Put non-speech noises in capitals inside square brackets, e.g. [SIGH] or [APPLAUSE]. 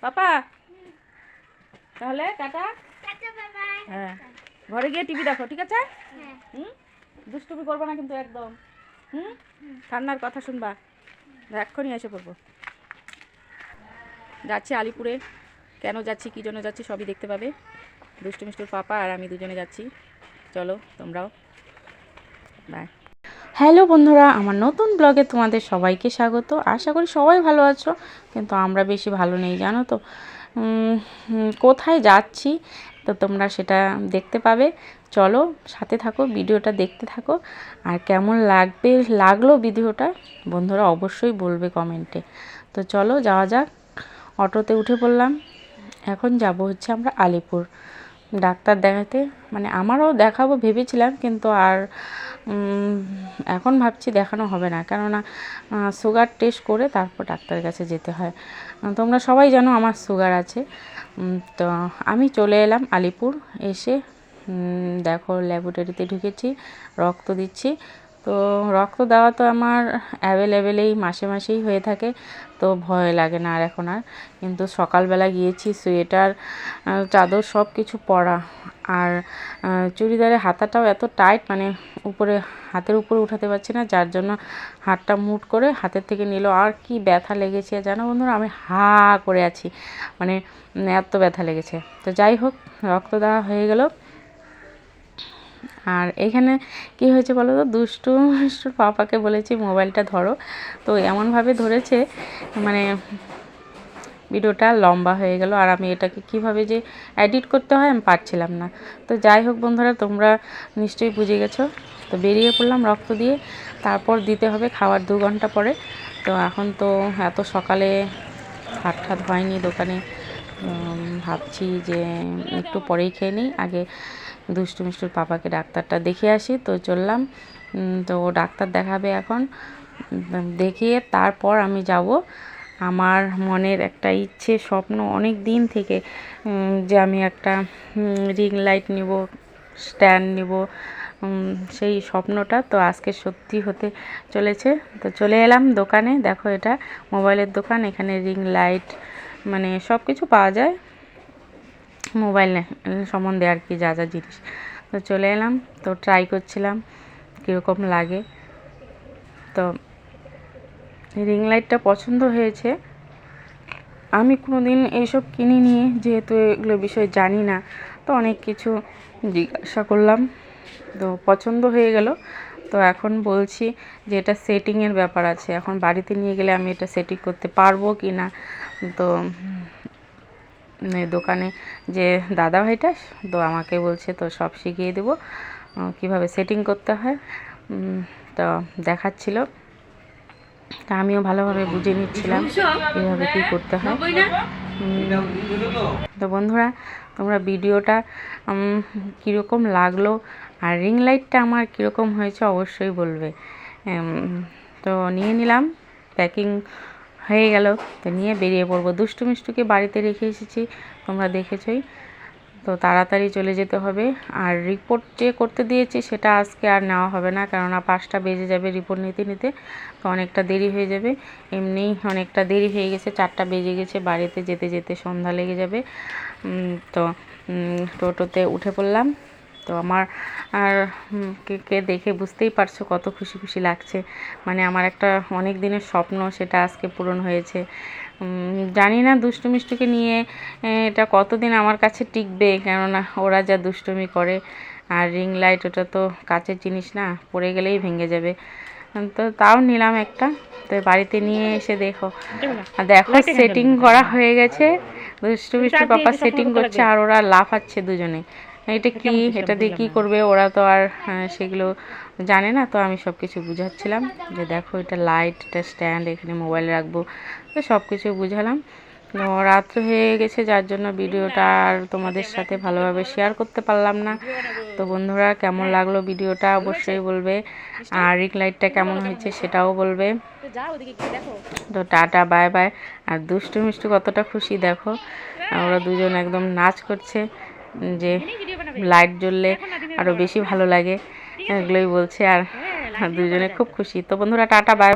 পাপা? তাহলে টাটা। হ্যাঁ। ঘরে গিয়ে টিভি দেখো ঠিক আছে? হুম? দুষ্টুমি করব না কিন্তু একদম। হুম? ঠান্ডার কথা শুনবা। এক্ষুনি এসে পড়ব। যাচ্ছি আলিপুরে। কেন যাচ্ছি কী জন্য যাচ্ছি সবই দেখতে পাবে। দুষ্টু মিষ্টুর পাপা আর আমি দুজনে যাচ্ছি। চলো তোমরাও। বাই। হ্যালো বন্ধুরা, আমার নতুন ব্লগে তোমাদের সবাইকে স্বাগত। আশা করি সবাই ভালো আছো, কিন্তু আমরা বেশি ভালো নেই, জানো তো। কোথায় যাচ্ছি তো তোমরা সেটা দেখতে পাবে। চলো সাথে থাকো, ভিডিওটা দেখতে থাকো। আর কেমন লাগবে, লাগল ভিডিওটা বন্ধুরা অবশ্যই বলবে কমেন্টে। তো চলো যাওয়া যাক, অটোতে উঠে পড়লাম। এখন যাব হচ্ছে আমরা আলিপুর। ডাক্তার দেখাতে মানে আমারও দেখাবো ভেবেছিলাম, কিন্তু আর এখন ভাবছি দেখানো হবে না। কেননা সুগার টেস্ট করে তারপর ডাক্তারের কাছে যেতে হয়। তোমরা সবাই জানো আমার সুগার আছে। তো আমি চলে এলাম আলিপুর, এসে দেখো ল্যাবরেটরিতে ঢুকেছি, রক্ত দিচ্ছি। তো রক্ত দেওয়া তো আমার অ্যাভেলেবেলেই মাসে মাসেই হয়ে থাকে তো ভয় লাগে না আর এখন আর। কিন্তু সকালবেলা গিয়েছি সোয়েটার চাদর সব কিছু পরা। আর আহ, চুড়িদারের হাতাটাও এত টাইট মানে উপরে হাতের উপরে উঠাতে পারছি না যার জন্য হাতটা মুট করে হাতের থেকে নিল। আর কি ব্যথা লেগেছে জানো বন্ধুরা? আমি হা করে আছি। মানে এত ব্যথা লেগেছে। তো যাই হোক রক্ত দেওয়া হয়ে গেল। আর এখানে কি হয়েছে বলো তো? দুষ্টু [LAUGHS] পাপাকে বলেছি, মোবাইলটা ধরো। তো এমনভাবে ধরেছে মানে ভিডিওটা লম্বা হয়ে গেল। আর আমি এটাকে কীভাবে যে এডিট করতে হয় আমি পারছিলাম না। তো যাই হোক বন্ধুরা, তোমরা নিশ্চয়ই বুঝে গেছো। তো বেরিয়ে পড়লাম রক্ত দিয়ে। তারপর দিতে হবে খাওয়ার দু ঘণ্টা পরে। তো এখন তো এত সকালে হাট ঠাট হয়নি দোকানে। ভাবছি যে একটু পরেই খেয়ে নিই। আগে দুষ্টু মিষ্টুর পাপাকে ডাক্তারটা দেখিয়ে আসি, তো চললাম। তো ও ডাক্তার দেখাবে এখন। দেখিয়ে তারপর আমি যাব। আমার মনের একটা ইচ্ছে, স্বপ্ন অনেক দিন থেকে যে আমি একটা রিং লাইট নিব স্ট্যান্ড নিব সেই স্বপ্নটা তো আজকে সত্যি হতে চলেছে। তো চলে এলাম দোকানে, দেখো এটা, মোবাইলের দোকান, এখানে রিং লাইট মানে সব কিছু পাওয়া যায়। মোবাইল সম্বন্ধে আর কি যা যা জিনিস। তো চলে এলাম, তো ট্রাই করছিলাম, কীরকম লাগে। তো রিং লাইটটা পছন্দ হয়েছে। আমি কোনো দিন এইসব কিনিনি, যেহেতু এগুলো বিষয়ে জানি না। তো অনেক কিছু জিজ্ঞাসা করলাম, তো পছন্দ হয়ে গেল। তো এখন বলছি যে এটা সেটিংয়ের ব্যাপার আছে। এখন বাড়িতে নিয়ে গেলে আমি এটা সেটিং করতে পারব কি না তো দোকানে যে দাদা ভাইটা তো আমাকে বলছে, তো সব শিখিয়ে দেবো কীভাবে সেটিং করতে হয়। তো দেখাচ্ছিল। তা আমিও ভালোভাবে বুঝে নিচ্ছিলাম কীভাবে কী করতে হয়। তো বন্ধুরা, তোমরা ভিডিওটা কীরকম লাগল আর রিং লাইটটা আমার কীরকম হয়েছে অবশ্যই বলবে। তো নিয়ে নিলাম প্যাকিং হয়ে গেল। তো নিয়ে বেরিয়ে পড়ব। দুষ্টু মিষ্টুকে বাড়িতে রেখে এসেছি, তোমরা দেখেছই। তো তাড়াতাড়ি চলে যেতে হবে। আর রিপোর্ট যে করতে দিয়েছি, সেটা আজকে আর নেওয়া হবে না, কেননা পাঁচটা বেজে যাবে রিপোর্ট নিতে নিতে, তো অনেকটা দেরি হয়ে যাবে। এমনিই অনেকটা দেরি হয়ে গেছে, চারটা বেজে গেছে, বাড়িতে যেতে যেতে সন্ধ্যা লেগে যাবে। তো টোটোতে উঠে পড়লাম। তো আমার আর কে কে দেখে বুঝতেই পারছ কত খুশি খুশি লাগছে। মানে আমার একটা অনেক দিনের স্বপ্ন সেটা আজকে পূরণ হয়েছে। জানি না দুষ্টু মিষ্টুকে নিয়ে এটা কতদিন আমার কাছে টিকবে কেননা ওরা যা দুষ্টুমি করে। আর রিং লাইট ওটা তো কাচের জিনিস না পড়ে গেলেই ভেঙে যাবে। তো তাও নিলাম একটা। তো বাড়িতে নিয়ে এসে দেখো। আর দেখো সেটিং করা হয়ে গেছে। দুষ্টু মিষ্টু পাপা সেটিং করছে আর ওরা লাফাচ্ছে দুজনে। এটা কি? এটা দিয়ে কি করবে? ওরা তো আর সেগুলো জানে না তো আমি সব কিছু বুঝাচ্ছিলাম। যে দেখো এটা লাইট এটা স্ট্যান্ড এখানে মোবাইল রাখব। তো সব কিছু বুঝালাম। তো রাত্র হয়ে গেছে যার জন্য ভিডিওটা আর তোমাদের সাথে ভালোভাবে শেয়ার করতে পারলাম না। তো বন্ধুরা কেমন লাগল ভিডিওটা? অবশ্যই বলবে। আর রিং লাইটটা কেমন হয়েছে সেটাও বলবে। তো টাটা বাই বাই আর দুষ্টু মিষ্টু কতটা খুশি দেখো। ওরা দুজন একদম নাচ করছে। যে লাইট জ্বললে আরও বেশি ভালো লাগে। এগুলোই বলছে আর দুজনে খুব খুশি। তো বন্ধুরা টাটা বাই